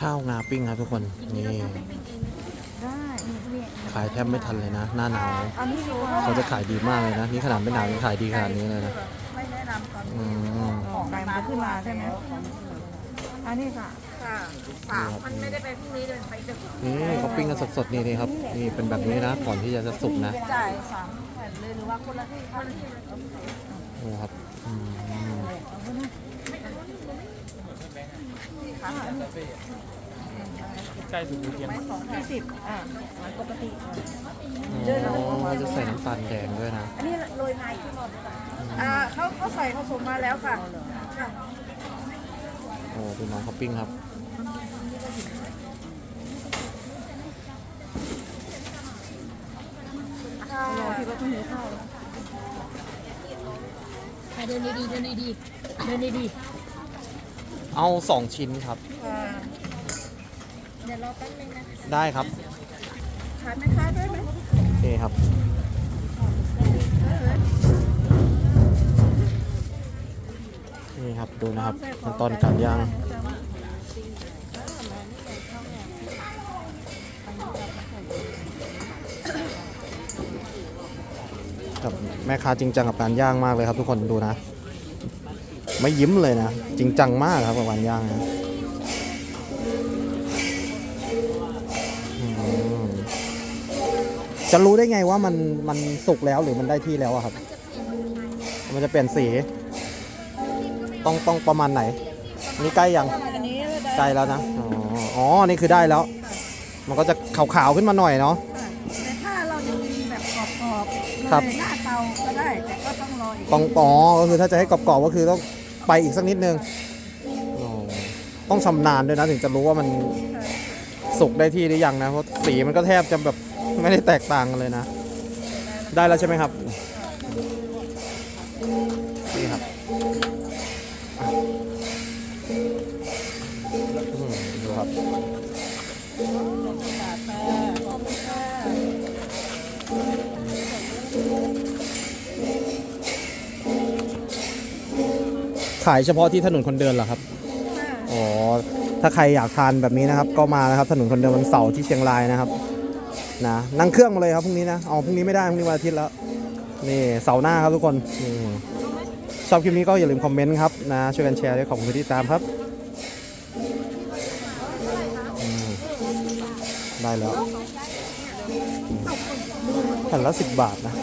ข้าวงาปิ้งครับทุกคนนี่ได้นี่นี่ขายแทบไม่ทันเลยนะ หน้าหนาวอันนี้ดีกว่าเขาจะขายดีมากเลยนะ นี่ขนาดไม่หนาวยังขายดีขนาดนี้เลยนะไม่แนะนำตอนอืนี้มออกไก่มันขึ้นมาใช่ไหมอันนี้ค่ะ ค่ะสามมันไม่ได้ไปพรุ่งนี้เดินไปจะนี่เขาปิ้งกันสดๆนี่นี่ครับนี่เป็นแบบนี้นะก่อนที่จะสุกนะจ่ายสามแผ่นเลยหรือว่าคนละที่คนละที่นี่ครับอืมใกล้ถึงเทียนไม่สองยี่สิบอ่ามันปกติอ๋อจะใส่น้ำตาลแดงด้วยนะ อันนี้โรยไงขึ้นมาอ่าเขาเขาใส่ผสมมาแล้วค่ะค่ะโอ้ดูน้องเขาปิ้งครับ รอที่ว่าต้องหิวข้าวเดินดีๆเดินดีๆเดินดีเอาสองชิ้นครับ ค่ะๆเดี๋ยวรอแป๊บนึงนะได้ครับ ขายไหมคะด้วยไหมโอเคครับ นี่ครับดูนะครับขั้นตอนการย่าง กับแม่ค้าจริงจังกับการย่างมากเลยครับ ทุกคนดูนะ ไม่ยิ้มเลยนะ จริงจังมากครับกับการย่างนะอืมจะรู้ได้ไงว่ามันมันสุกแล้วหรือมันได้ที่แล้วอะครับ มันจะเปลี่ยนสี ต้องต้องประมาณไหน นี่ใกล้ยังอันนี้ได้ใกล้แล้วนะอ๋ออ๋อ นี่คือได้แล้ว มันก็จะขาวๆขึ้นมาหน่อยเนาะ แบบกรอบๆครับ เลยหน้าเตาก็ได้ แต่ก็ต้องรออีกต้องอ๋อก็คือถ้าจะให้กรอบๆก็คือต้องไปอีกสักนิดนึงอ๋อต้องชำนาญด้วยนะถึงจะรู้ว่ามันสุกได้ที่หรือยังนะเพราะสีมันก็แทบจะแบบไม่ได้แตกต่างกันเลยนะ ได้แล้วใช่ไหมครับนี่ครับอะอืมดูครับ ขายเฉพาะที่ถนนคนเดินเหรอครับ อ๋อ ถ้าใครอยากทานแบบนี้นะครับ ก็มานะครับถนนคนเดินวันเสาร์ที่เชียงรายนะครับ นะ นั่งเครื่องมาเลยครับพรุ่งนี้นะอ๋อพรุ่งนี้ไม่ได้พรุ่งนี้วันอาทิตย์แล้ว นี่เสาร์หน้าครับทุกคนนี่ชอบคลิปนี้ก็อย่าลืมคอมเมนต์ครับนะ ช่วยกันแชร์ด้วยขอบคุณที่ตามครับ ได้แล้วแผ่นละสิบบาทนะ